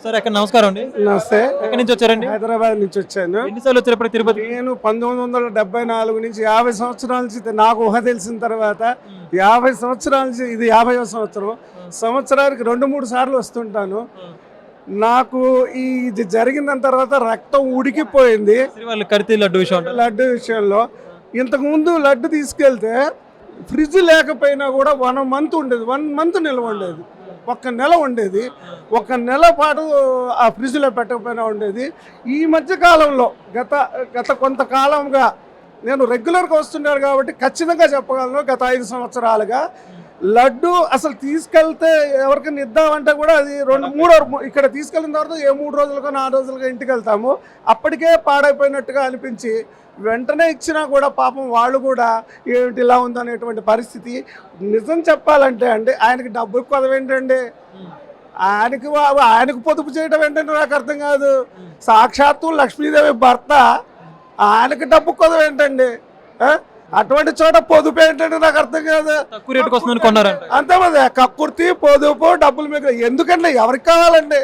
Sir అక్కడ నమస్కారం అండి? నమస్తే. ఎక్కడి నుంచి వచ్చారండి? హైదరాబాద్ నుంచి వచ్చాను. ఎన్నిసార్లు వచ్చారు ఇప్పుడు తిరుపతి? నేను పంతొమ్మిది వందల డెబ్బై నాలుగు నుంచి యాభై సంవత్సరాల నుంచి నాకు ఊహ తెలిసిన తర్వాత యాభై సంవత్సరాల నుంచి ఇది యాభై సంవత్సరం. సంవత్సరానికి రెండు మూడు సార్లు వస్తుంటాను. నాకు ఈ ఇది జరిగిన తర్వాత రక్తం ఉడికిపోయింది. కరితి లడ్డు విషయం లడ్డు విషయంలో. ఇంతకుముందు లడ్డు తీసుకెళ్తే ఫ్రిడ్జ్ లేకపోయినా కూడా వన్ మంత్ ఉండేది. వన్ మంత్ నిల్వ ఉండేది. ఒక్క నెల ఉండేది. ఒక నెల పాటు ఆ ఫ్రిడ్జ్లో పెట్టకపోయినా ఉండేది. ఈ మధ్య కాలంలో గత గత కొంతకాలంగా నేను రెగ్యులర్గా వస్తున్నాను కాబట్టి ఖచ్చితంగా చెప్పగలను గత ఐదు సంవత్సరాలుగా. లడ్డు అసలు తీసుకెళ్తే ఎవరికైనా ఇద్దామంటే కూడా అది రెండు మూడు ఇక్కడ తీసుకెళ్ళిన తర్వాత ఏ మూడు రోజులకో నాలుగు రోజులుగా ఇంటికి వెళ్తాము. అప్పటికే పాడైపోయినట్టుగా అనిపించి వెంటనే ఇచ్చినా కూడా పాపం వాళ్ళు కూడా ఏమిటి ఇలా ఉందనేటువంటి పరిస్థితి. నిజం చెప్పాలంటే అండి ఆయనకి డబ్బులు కొదవేంటండి ఆయనకి ఆయనకు పొదుపు చేయడం ఏంటంటే నాకు అర్థం కాదు. సాక్షాత్తు లక్ష్మీదేవి భర్త ఆయనకి డబ్బు కొదవేంటండి? అటువంటి చోట పొదుపు ఏంటంటే నాకు అర్థం కాదు. తక్కువ రేటుకి వస్తుందని కొన్నారంట. అంతే మరి కక్కుర్తి పొదుపు డబ్బులు మీకు ఎందుకంటే ఎవరికి కావాలండి?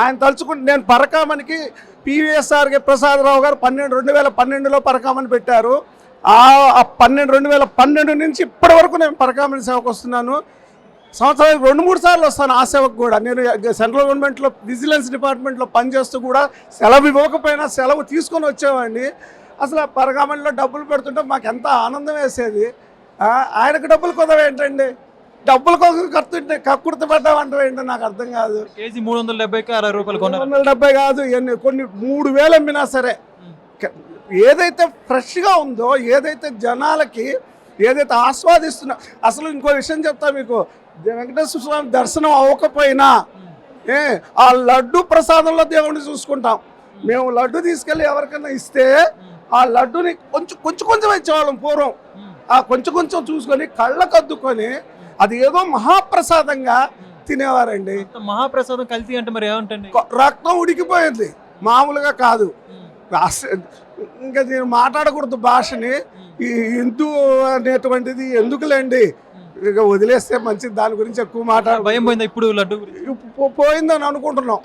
ఆయన తలుచుకుంటే నేను పరకామనికి పివిఎస్ఆర్కి ప్రసాదరావు గారు పన్నెండు రెండు వేల పన్నెండులో పరకామని పెట్టారు. ఆ ఆ పన్నెండు రెండు వేల పన్నెండు నుంచి ఇప్పటి వరకు నేను పరకామని సేవకు వస్తున్నాను. సంవత్సరానికి రెండు మూడు సార్లు వస్తాను ఆ సేవకు కూడా. నేను సెంట్రల్ గవర్నమెంట్లో విజిలెన్స్ డిపార్ట్మెంట్లో పనిచేస్తూ కూడా సెలవు ఇవ్వకపోయినా సెలవు తీసుకొని వచ్చేవాడిని. అసలు పరగామణిలో డబ్బులు పెడుతుంటే మాకు ఎంత ఆనందం వేసేది? ఆయనకు డబ్బులు కుదవ ఏంటండి? డబ్బుల కోసం కడుతుంటే కక్కుర్తి పడ్డామంటారు ఏంటో నాకు అర్థం కాదు. కేజీ మూడు వందల డెబ్బైకి అరవై రూపాయలు రెండు కొన్నారు. వందల డెబ్బై కాదు ఎన్ని కొన్ని మూడు వేలు అమ్మినా సరే. ఏదైతే ఫ్రెష్గా ఉందో ఏదైతే జనాలకి ఏదైతే ఆస్వాదిస్తున్నా అసలు ఇంకో విషయం చెప్తా మీకు. వెంకటేశ్వర స్వామి దర్శనం అవ్వకపోయినా ఏ ఆ లడ్డు ప్రసాదంలో దేవుడిని చూసుకుంటాం. మేము లడ్డు తీసుకెళ్ళి ఎవరికైనా ఇస్తే ఆ లడ్డుని కొంచెం కొంచెం కొంచెం ఇచ్చేవాళ్ళం పూర్వం. ఆ కొంచెం కొంచెం చూసుకొని కళ్ళకు అద్దుకొని అది ఏదో మహాప్రసాదంగా తినేవారండి. మహాప్రసాదం కల్తీ అంటే మరి ఏమంటండి? రక్తం ఉడికిపోయింది. మామూలుగా కాదు. ఇంకా నేను మాట్లాడకూడదు భాషని. ఈ హిందూ అనేటువంటిది ఎందుకులేండి? ఇక వదిలేస్తే మంచిది. దాని గురించి ఎక్కువ మాట్లాడ భయం పోయిందా ఇప్పుడు లడ్డు పోయిందని అనుకుంటున్నాం.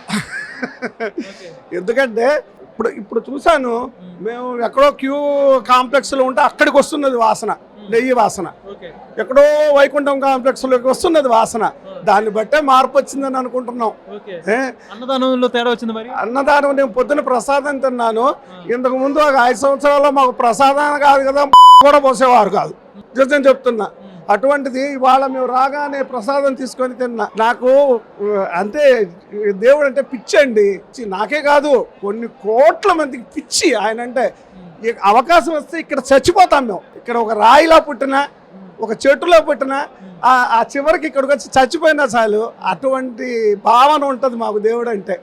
ఎందుకంటే ఇప్పుడు ఇప్పుడు చూశాను మేము ఎక్కడో క్యూ కాంప్లెక్స్లో ఉంటే అక్కడికి వస్తున్నది వాసన నెయ్యి వాసన. ఎక్కడో వైకుంఠం కాంప్లెక్స్లోకి వస్తున్నది వాసన. దాన్ని బట్టే మార్పు వచ్చిందని అనుకుంటున్నాం. అన్నదానంలో తేడా వచ్చింది మరి? అన్నదానం నేను పొద్దున ప్రసాదం తిన్నాను. ఇంతకు ముందు ఒక ఐదు సంవత్సరాల్లో మాకు ప్రసాదం కాదు కదా కూడా పోసేవారు కాదు. నిజం చెప్తున్నా. అటువంటిది ఇవాళ మేము రాగానే ప్రసాదం తీసుకొని తిన్నా. నాకు అంతే దేవుడు అంటే పిచ్చి అండి నాకే కాదు. కొన్ని కోట్ల మందికి పిచ్చి ఆయన అంటే. అవకాశం వస్తే ఇక్కడ చచ్చిపోతాం మేము. ఇక్కడ ఒక రాయిలా పుట్టినా ఒక చెట్టులో పుట్టినా ఆ ఆ చివరికి ఇక్కడికి వచ్చి చచ్చిపోయినా చాలు. అటువంటి భావన ఉంటుంది మాకు దేవుడు అంటే.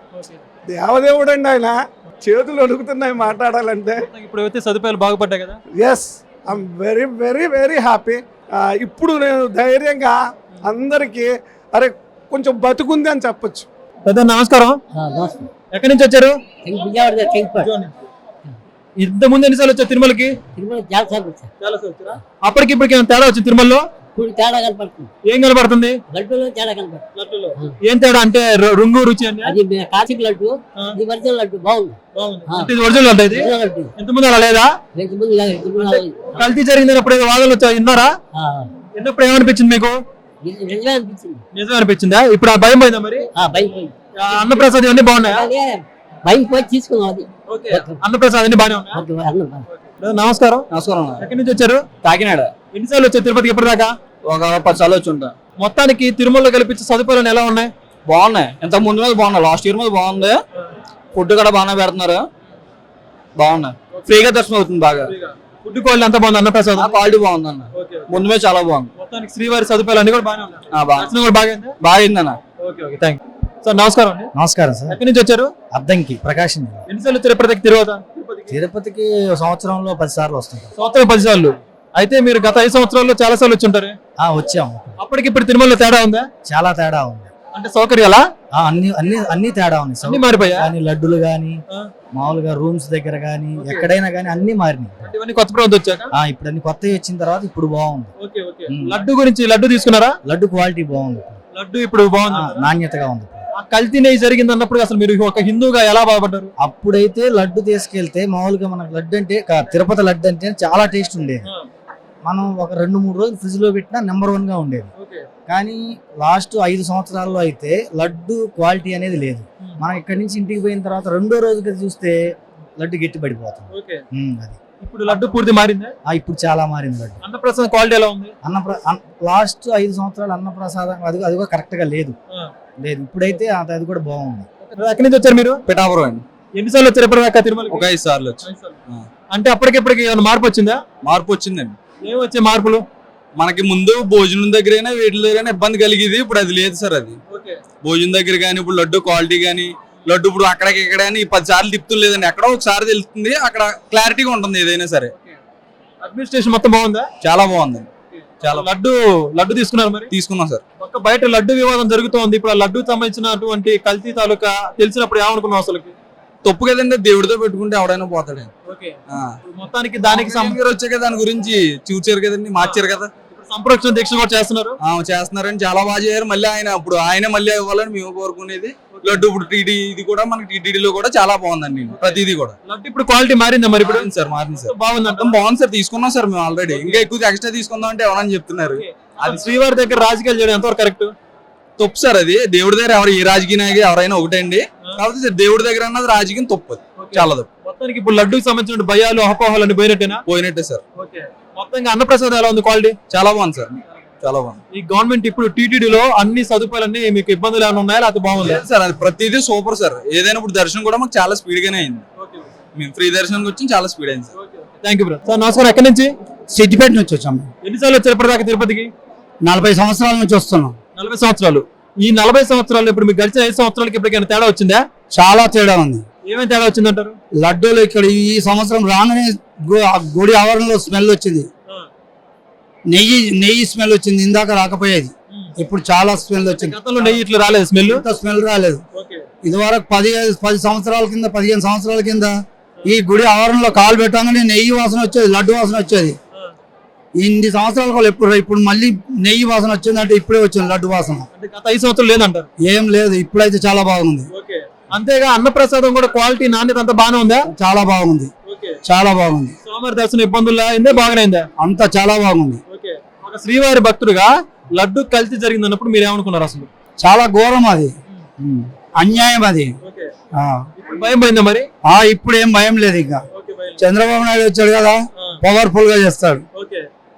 దేవదేవుడు అండి ఆయన. చేతులు అడుగుతున్నాయి మాట్లాడాలంటే. ఇప్పుడు సదుపాయాలు బాగుపడ్డాయి కదా? Yes I'm very very very happy ఇప్పుడు నేను ధైర్యంగా అందరికీ అరే కొంచెం బతుకుంది అని చెప్పొచ్చు. పెద్ద నమస్కారం. ఎక్కడి నుంచి వచ్చారు? ఇంత ముందు ఎన్నిసార్లు వచ్చారు తిరుమలకి? అప్పటికి ఇప్పటికి ఏమైనా తేడా వచ్చింది తిరుమలలో? ఇప్పుడు తేడా కనపడుతుంది. ఏం కనబడుతుంది లడ్డూలో తేడా కనపడుతుంది. ఏం తేడా అంటే రుంగు రుచి అది లడ్డు. ఇది ఒరిజినల్ లడ్డు బాగుంది. ఒరిజినల్ ఇది? అలా లేదా? కల్తీ జరిగిందప్పుడు ఏదో వాదనలు వచ్చా విన్నారా? ఆ, విన్నప్పుడు ఏమనిపించింది మీకు? నిజమే అనిపించింది. ఇప్పుడు ఆ భయం పోయిందా మరి? భయం పోయింది. అన్నప్రసాద్ ఇవన్నీ బాగున్నాయా? భయం పోయి తీసుకున్నాం అది. అన్నప్రసాద్ అన్ని బాగానే ఉన్నాయా. నమస్కారం. నమస్కారం ఎక్కడి నుంచి వచ్చారు? కాకినాడ. ఎన్నిసార్లు వచ్చారు తిరుపతికి ఇప్పటిదాకా ఒక పది సార్లు వచ్చి ఉంటా. మొత్తానికి తిరుమలలో కల్పించే సదుపాయాలు ఎలా ఉన్నాయి? బాగున్నాయి. ఇంత ముందు మీద బాగున్నాయి. లాస్ట్ ఇయర్ మీద బాగుంది. ఫుడ్ కూడా బాగానే పెడుతున్నారు. బాగున్నాయి. ఫ్రీగా దర్శనం అవుతుంది బాగా. ఫుడ్ క్వాలిటీ అంతా బాగుంది? అన్నప్రసాద్ ఆ క్వాలిటీ బాగుంది అన్న. ముందు మీద చాలా బాగుంది. మొత్తానికి శ్రీవారి సదుపాయాలు అన్ని కూడా బాగానే ఉన్నాయి. ఆ, బాగా. దర్శనం కూడా బాగా బాగా అయిందన్న ఓకే ఓకే. థ్యాంక్ సార్ నమస్కారం అండి. నమస్కారం సార్. ఎక్కడి నుంచి వచ్చారు? అద్దంకి ప్రకాశం. ఎన్నిసార్లు తిరుపతికి తిరుగుతా తిరుపతికి సంవత్సరంలో పది సార్లు వస్తుంటాం సంవత్సరం పది సార్లు అయితే మీరు గత ఐదు సంవత్సరాల్లో చాలా సార్లు వచ్చి ఉంటారు ఆ వచ్చాము అప్పటికి ఇప్పుడు తిరుమలలో తేడా ఉందా? చాలా తేడా ఉంది. అంటే సౌకర్యాలా? ఆ, అన్ని అన్ని అన్ని తేడా ఉంది అన్ని మారిపోయా? కానీ లడ్డులు గాని ఆ. మామూలుగా రూమ్స్ దగ్గర గాని ఎక్కడైనా గానీ అన్ని మారినాయి. ఇవన్నీ కొత్త ప్రభుత్వం వచ్చాక? ఆ ఇప్పుడు అన్ని కొత్తవి వచ్చిన తర్వాత ఇప్పుడు బాగుంది. లడ్డు గురించి లడ్డు తీసుకున్నారా? లడ్డు క్వాలిటీ బాగుంది. లడ్డు ఇప్పుడు ఆ, బాగుంది నాణ్యతగా ఉంది. ఆ కల్తీ నెయ్యి జరిగింది అన్నప్పుడు అసలు మీరు ఒక హిందూగా ఎలా బాధపడ్డారు అప్పుడైతే లడ్డు తీసుకెళ్తే మామూలుగా మనకు లడ్డు అంటే తిరుపతి లడ్డు అంటే చాలా టేస్ట్ ఉండేది. మనం ఒక రెండు మూడు రోజులు ఫ్రిడ్జ్లో పెట్టినా నెంబర్ వన్గా ఉండేది కానీ లాస్ట్ ఐదు సంవత్సరాల్లో అయితే లడ్డు క్వాలిటీ అనేది లేదు. మనం ఇక్కడి నుంచి ఇంటికి పోయిన తర్వాత రెండో రోజుకి చూస్తే లడ్డు గట్టి పడిపోతుంది. అది. ఇప్పుడు లడ్డు పూర్తి మారిందా? ఆ, ఇప్పుడు చాలా మారింది లడ్డు. అన్నప్రసాదం క్వాలిటీ ఎలా ఉంది? అన్నప్ర అన్- లాస్ట్ ఐదు సంవత్సరాలు అన్నప్రసాదం అది అది కూడా కరెక్ట్గా లేదు. లేదు ఇప్పుడైతే అది అది కూడా బాగుంది. ఎక్కడి నుంచి వచ్చారు మీరు? పిఠాపురం అండి. ఎన్నిసార్లు వచ్చారు ఇప్పటిదాకా తిరుమల ఒక ఐదు సార్లు వచ్చి. ఆ. అంటే అప్పటికిప్పటికి ఏమైనా మార్పు వచ్చిందా? మార్పు వచ్చిందండి. ఏం వచ్చే మార్పులు? మనకి ముందు భోజనం దగ్గరైనా వీటి దగ్గరైనా ఇబ్బంది కలిగేది ఇప్పుడు అది లేదు సార్ అది. భోజనం దగ్గర కానీ ఇప్పుడు లడ్డు క్వాలిటీ కానీ లడ్డు ఇప్పుడు అక్కడికి ఇక్కడ కానీ పది సార్లు తిప్పుతుంది లేదండి. ఎక్కడో ఒకసారి తెలుస్తుంది. అక్కడ క్లారిటీగా ఉంటుంది ఏదైనా సరే. అడ్మినిస్ట్రేషన్ మొత్తం బాగుందా? చాలా బాగుందండి. చాలా లడ్డు లడ్డు తీసుకున్నారు మరి? తీసుకున్నాం సార్. ఒక బయట లడ్డు వివాదం జరుగుతోంది. ఇప్పుడు ఆ లడ్డు సంబంధించినటువంటి కల్తీ తాలూకా తెలిసినప్పుడు ఏమనుకున్నాం అసలు తప్పు కదండి దేవుడితో పెట్టుకుంటే ఎవడైనా పోతాడు. మొత్తానికి దానికి వచ్చాక దాని గురించి చూచారు కదండి మార్చారు కదా. సంప్రోక్షణ దీక్ష కూడా చేస్తున్నారు. చేస్తున్నారని చాలా బాగా చేయారు. మళ్ళీ ఆయన ఇప్పుడు ఆయన మళ్ళీ ఇవ్వాలని మేము కోరుకునేది. లడ్డు ఇప్పుడు టీడీ ఇది కూడా మనకి టీటీడీలో కూడా చాలా బాగుందండి. ప్రతిదీ కూడా. లడ్డు ఇప్పుడు క్వాలిటీ మారిందా మరి ఇప్పుడు? సార్ మారింది సార్. బాగుందంట మొత్తం బాగుంది సార్ తీసుకున్నాం సార్ మేము ఆల్రెడీ. ఇంకా ఎక్కువ ఎక్స్ట్రా తీసుకుందాం అంటే ఎవరని చెప్తున్నారు. అది శ్రీవారి దగ్గర రాజకీయాలు చేయడం ఎంతవరకు కరెక్ట్? తప్పు సార్ అది. దేవుడి దగ్గర ఎవరు ఏ రాజకీయ నాయకుడు ఎవరైనా ఒకటండి. కాకపోతే దేవుడి దగ్గర అన్నది రాజకీయం తప్పు చాలా తప్పు. మొత్తానికి ఇప్పుడు లడ్డుకి సంబంధించిన భయాలు అపోహలు అన్ని పోయినట్టేనా? పోయినట్టే సార్. మొత్తంగా అన్నప్రసాదం ఎలా ఉంది క్వాలిటీ? చాలా బాగుంది సార్. చాలా బాగుంది. ఈ గవర్నమెంట్ ఇప్పుడు టీటీడీలో అన్ని సదుపాయాలన్నీ మీకు ఇబ్బందులు ఏమైనా ఉన్నాయా? లేకపోతే బాగుంది? సార్ అది ప్రతిదీ సూపర్ సార్. ఏదైనా ఇప్పుడు దర్శనం కూడా మాకు చాలా స్పీడ్ గానే అయింది మేము ఫ్రీ దర్శనం వచ్చి చాలా స్పీడ్ అయింది sir. Thank you bro sir నమస్కారం. ఎక్కడి నుంచి? సిద్దిపేట నుంచి వచ్చాము ఎన్నిసార్లు వచ్చారు ఇప్పటిదాకా తిరుపతికి? నలభై సంవత్సరాల నుంచి వస్తున్నాం. నలభై సంవత్సరాలు. ఈ నలభై సంవత్సరాలు ఇప్పుడు మీకు గడిచిన ఐదు సంవత్సరాలకి ఇప్పటికైనా తేడా వచ్చిందా? చాలా తేడా ఉంది. ఏమేమి తేడా వచ్చిందంటారు? లడ్డూలు ఇక్కడ ఈ సంవత్సరం రాగానే గుడి ఆవరణలో స్మెల్ వచ్చింది. నెయ్యి నెయ్యి స్మెల్ వచ్చింది ఇందాక రాకపోయేది. ఇప్పుడు చాలా స్మెల్ వచ్చింది. గతంలో నెయ్యి ఇట్లా రాలేదు స్మెల్? ఇంత స్మెల్ రాలేదు. ఇదివరకు పది పది సంవత్సరాల కింద పదిహేను సంవత్సరాల కింద ఈ గుడి ఆవరణలో కాలు పెట్టగానే నెయ్యి వాసన వచ్చేది లడ్డు వాసన వచ్చేది. ఇన్ని సంవత్సరాల వాళ్ళు ఎప్పుడు ఇప్పుడు మళ్ళీ నెయ్యి వాసన వచ్చింది అంటే ఇప్పుడే వచ్చింది లడ్డు వాసన. గత ఐదు సంవత్సరాలు లేదంటారు? ఏం లేదు ఇప్పుడైతే చాలా బాగుంది. అంతేగా అన్నప్రసాదం కూడా క్వాలిటీ నాణ్యత అంతా బాగానే ఉందా? చాలా బాగుంది. చాలా బాగుంది. సోమవారి దర్శనం ఇబ్బందులు బాగానే అంతా చాలా బాగుంది. శ్రీవారి భక్తుడుగా లడ్డు కల్తీ జరిగింది అన్నప్పుడు మీరు ఏమనుకున్నారు అసలు? చాలా ఘోరం అది. ఉమ్. అన్యాయం అది. ఆ. భయం పోయిందా మరి? ఆ ఇప్పుడు ఏం భయం లేదు ఇంకా. చంద్రబాబు నాయుడు వచ్చాడు కదా పవర్ఫుల్గా చేస్తాడు.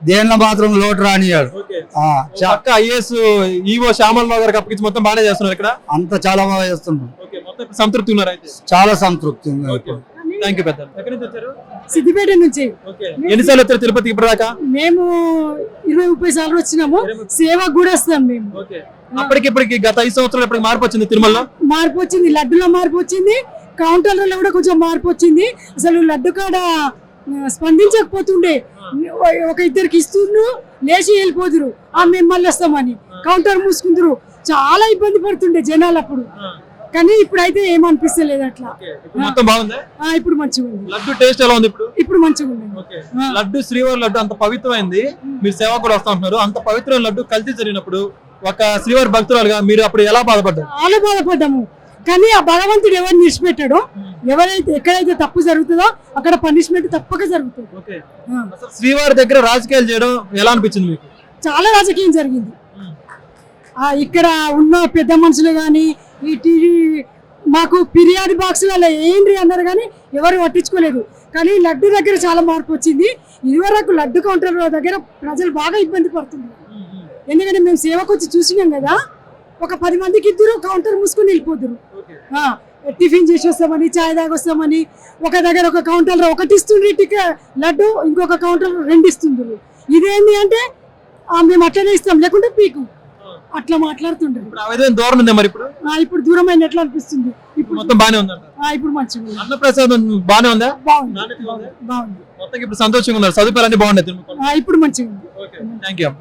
దేనిలో మాత్రం లోటు రానియాడు ఆ, చా- పక్క ఐఏఎస్ ఈవో శ్యామలరావు గారికి అప్పగించి మొత్తం బాగానే చేస్తున్నారు ఇక్కడ? అంత చాలా బాగా మొత్తం ఇప్పుడు సంతృప్తి ఉన్నారు అయితే? చాలా సంతృప్తి ఉంది ఇప్పుడు. థ్యాంక్ యూ పెద్ద ఎక్కడి నుంచి వచ్చారు? సిద్దిపేట నుంచి. ఎన్నిసార్లు వచ్చారు తిరుపతికి ఇప్పటిదాకా? మేము ఇరవై ముప్పై సార్లు వచ్చినాము. సేవకు కూడా వస్తాం మేము. అప్పటికి ఇప్పటికి గత ఐదు సంవత్సరాలు ఇప్పటికి మార్పు వచ్చింది తిరుమలలో? మార్పు వచ్చింది లడ్డులో మార్పు వచ్చింది. కౌంటర్లలో కూడా కొంచెం మార్పు వచ్చింది. అసలు లడ్డు కాడ స్పందించకపోతుండే. ఒక ఇద్దరికి ఇస్తుండ్రు లేచి వెళ్ళిపోదురు. ఆ మేము మళ్ళీ వస్తామని కౌంటర్ మూసుకుందరు. చాలా ఇబ్బంది పడుతుండే జనాలు అప్పుడు. కానీ ఇప్పుడైతే ఏమనిపిస్తలేదు అట్లా. ఇప్పుడు మొత్తం బాగుందా? ఆ, ఇప్పుడు మంచిగా ఉంది. లడ్డు టేస్ట్ ఎలా ఉంది ఇప్పుడు? ఇప్పుడు మంచిగా ఉంది. లడ్డు శ్రీవారి లడ్డు అంత పవిత్రమైంది. మీరు సేవ కూడా వస్తా ఉంటున్నారు. అంత పవిత్రమైన లడ్డు కల్తీ జరిగినప్పుడు ఒక శ్రీవారి భక్తురాలుగా మీరు అప్పుడు ఎలా బాధపడ్డారు? చాలా బాధపడ్డాము. కానీ ఆ భగవంతుడు ఎవరిని విడిచిపెట్టాడో ఎవరైతే ఎక్కడైతే తప్పు జరుగుతుందో అక్కడ పనిష్మెంట్ తప్పక జరుగుతుంది. ఆ. అసలు శ్రీవారి దగ్గర రాజకీయాలు చేయడం ఎలా అనిపించింది మీకు? చాలా రాజకీయం జరిగింది. ఆ ఇక్కడ ఉన్న పెద్ద మనుషులు కానీ ఈ మాకు ఫిర్యాదు బాక్సులలో ఏంటి అన్నారు కానీ ఎవరు పట్టించుకోలేదు. కానీ లడ్డు దగ్గర చాలా మార్పు వచ్చింది. ఇదివరకు లడ్డు కౌంటర్ దగ్గర ప్రజలు బాగా ఇబ్బంది పడుతున్నారు. ఎందుకంటే మేము సేవకు వచ్చి చూసినాం కదా ఒక పది మందికి ఇద్దరు కౌంటర్ మూసుకొని వెళ్ళిపోతురు టిఫిన్ చేసి వస్తామని చాయ్ తాగొస్తామని ఒక దగ్గర ఒక కౌంటర్లో ఒకటి ఇస్తుంది టికె లడ్డు ఇంకొక కౌంటర్ రెండు ఇస్తుండ్రు. ఇదేంటి అంటే మేము అట్లనే ఇస్తాం. లేకుంటే పీకు. అట్లా మాట్లాడుతుండ్రు ఇప్పుడు దూరం ఉంది మరి ఇప్పుడు? ఆ, ఇప్పుడు దూరం అయినట్లు అనిపిస్తుంది? ఇప్పుడు మొత్తం బానే ఉందంట. ఆ, ఇప్పుడు మంచిగా ఉంది. అన్నప్రసాదం బానే ఉందా? బాగుంది. నాణ్యత బాగుందా? బాగుంది. మొత్తం ఇప్పుడు సంతోషంగా ఉన్నారు. సదుపాయాలు అన్ని బాగున్నాయి తిరుమల ఆ, ఇప్పుడు మంచిగా ఉంది. Thank you